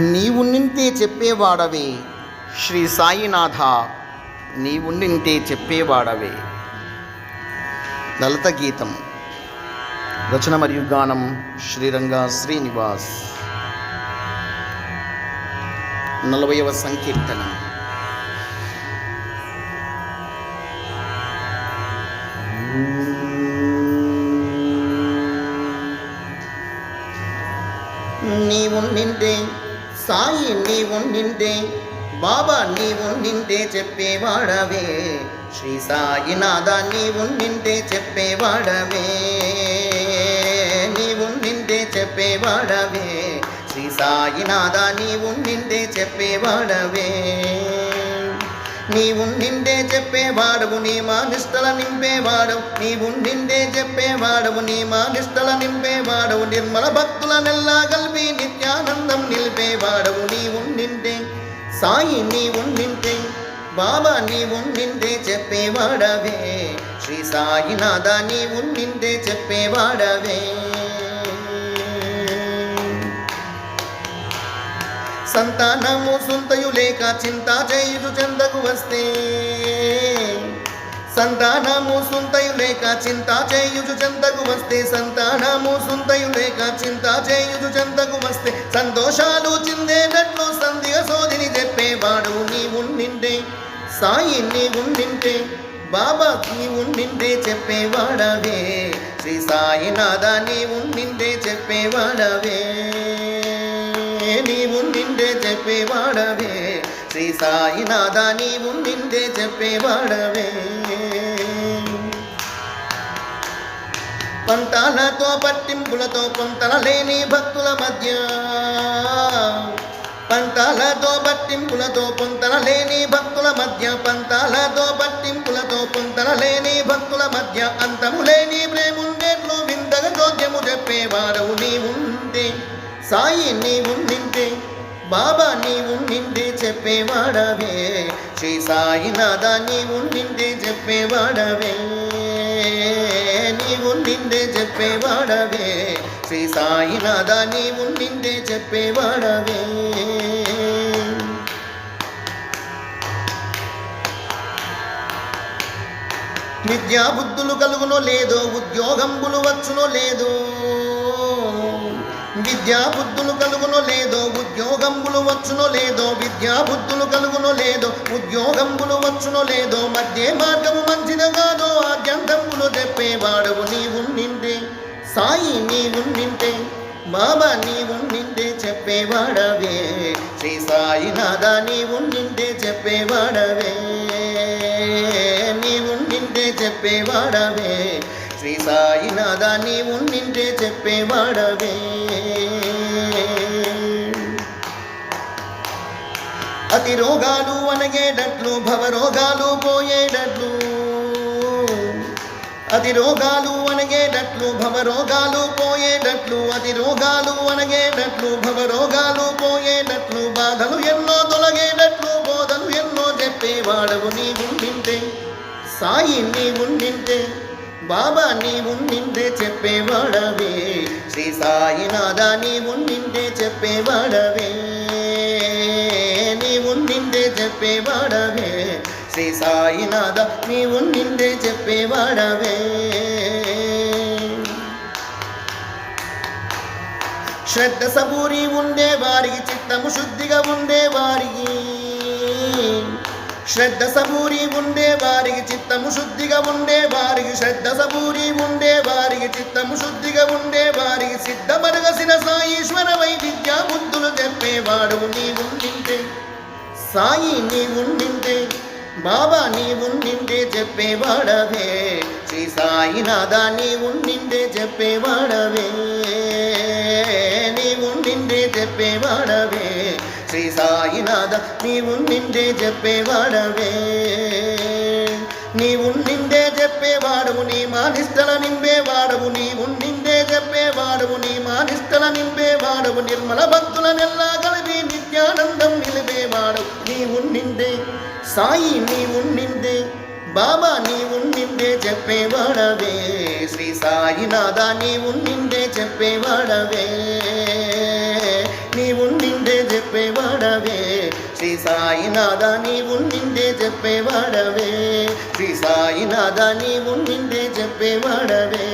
నీవున్నింతే చెప్పేవాడవే. శ్రీ సాయినాథ నీవున్నింతే చెప్పేవాడవే. లలిత గీతం. రచన మరియు గానం శ్రీరంగ శ్రీనివాస్. నలభైవ సంకీర్తన. నీవు నింటే సాయి నీవు నిండే బాబా నీవు నిండే చెప్పేవాడవే. శ్రీ సాయినాథ నీవు నిండే చెప్పేవాడవే. నీవు నిండే చెప్పేవాడవే. శ్రీ సాయినాథ నీవు నిండే చెప్పేవాడవే. నీవు నిండే చెప్పేవాడవు నీ మా నిష్టల నింపేవాడవు. నీవు నిండే చెప్పేవాడవు నీ మా నిష్టల నింపేవాడవు. నిర్మల భక్తుల నెల్లా సాయి నీవు నిండే బాబా నీవు నిండే చెప్పేవాడవే. శ్రీ సాయినాథ నీవు నిండే చెప్పేవాడవే. సంతానము సుంతయు లేక చింత చేయుచు చెందకు వస్తే సంతానము సుంతయు లేక చింత చేయుచు చెంతకు వస్తే సంతానము సుంతయు లేక చింత చేయుచు చెంతకు వస్తే సంతోషాలు చిందేటట్లు సంధిగ సోదిని వాడవు నీ ఉండిండే సాయి నీ ఉండింటే బాబా నీ ఉండిండే చెప్పేవాడవే శ్రీ సాయినాథ నీ ఉండిండే చెప్పేవాడవే నీ నిండే చెప్పేవాడవే శ్రీ సాయినాథ నీ నిండే చెప్పేవాడవే పంతాలతో పట్టింపులతో పొంతన లేని భక్తుల మధ్య పట్టింపులతో పొంతన లేని భక్తుల మధ్య పంతాలతో పట్టింపులతో పొంతన లేని భక్తుల మధ్య అంతము లేని ప్రేముండేట్లు వింతగా చోద్యము చెప్పేవారవు నీవుంటే సాయి నీవు బాబా నీవు నిండే చెప్పేవాడవే శ్రీ సాయినాథ నీవు నిండే చెప్పేవాడవే నీవు నిండే చెప్పేవాడవే శ్రీ సాయినాథ నీవు నిండే చెప్పేవాడవే. విద్యాబుద్ధులు కలుగునో లేదో ఉద్యోగంబులు వచ్చునో లేదో. విద్యాబుద్ధులు కలుగునో లేదో ఉద్యోగంబులు వచ్చునో లేదో. విద్యాబుద్ధులు కలుగునో లేదో ఉద్యోగంబులు వచ్చునో లేదో. మధ్య మార్గము మంచిది కాదో ఆద్యంతంబులు చెప్పేవాడవు నీవు నిండే సాయి నీవు నిండే బాబా నీవు నిండే చెప్పేవాడవే. శ్రీ సాయినాథ నీవు నిండే చెప్పేవాడవే. చెప్పేవాడవే. శ్రీ సాయినాథ నీవు నిండే చెప్పేవాడవే. అతి రోగాలు అనగేటట్లు భవరోగాలు పోయేటట్లు. అతి రోగాలు అనగేటట్లు భవరోగాలు పోయేటట్లు. అతి రోగాలు అనగేటట్లు భవరోగాలు పోయేటట్లు. బాధలు ఎన్నో తొలగేటట్లు బోధలు ఎన్నో చెప్పేవాడవు నీ గుండింటే సాయి నీవు నింటే బాబా నీవు నిండే చెప్పేవాడవే శ్రీ సాయినాథ నీవు నిండే చెప్పేవాడవే నీవు నిండే చెప్పేవాడవే శ్రీ సాయినాథ నీవు నిండే చెప్పేవాడవే శ్రద్ధ సబూరి ఉండే వారికి చిత్తము శుద్ధిగా ఉండే వారికి శ్రద్ధ సబూరి ఉండే వారికి చిత్తము శుద్ధిగా ఉండే వారికి శ్రద్ధ సబూరి ఉండే వారికి చిత్తము శుద్ధిగా ఉండే వారికి సిద్ధమరగసిన సాయీశ్వర వైవిద్య బుద్ధులు చెప్పేవాడు నీవు నింటే. సాయి నీవు నింటే బాబా నీవు నిండే చెప్పేవాడవే. శ్రీ సాయినాథా నీవు నిండే చెప్పేవాడవే. నీవు నిండే చెప్పేవాడవే. శ్రీ సాయినాథ నీవు నిండే చెప్పేవాడవే. నీవు నిండే చెప్పేవాడవు నీ మానిస్తల నింపేవాడవు నీవు నిండే చెప్పేవాడవు నీ మానిస్తల నింపేవాడవు నిర్మల భక్తుల నెల్లా కలిపి నిత్యానందం నిలిపేవాడు. నీవు నిండే సాయి నీవు నిండే బాబా నీవు నిండే చెప్పేవాడవే. శ్రీ సాయినాథ నీవు నిండే చెప్పేవాడవే. చెప్పేవాడవే శ్రీ సాయినాథ నీవు నిండే చెప్పేవాడవే శ్రీ సాయినాథ నీవు నిండే చెప్పేవాడవే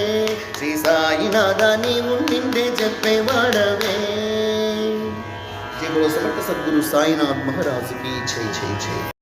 శ్రీ సాయినాథ నీవు నిండే చెప్పేవాడవే జై సమర్థ సద్గురు సాయినాథ్ మహారాజుకి జై జై జై.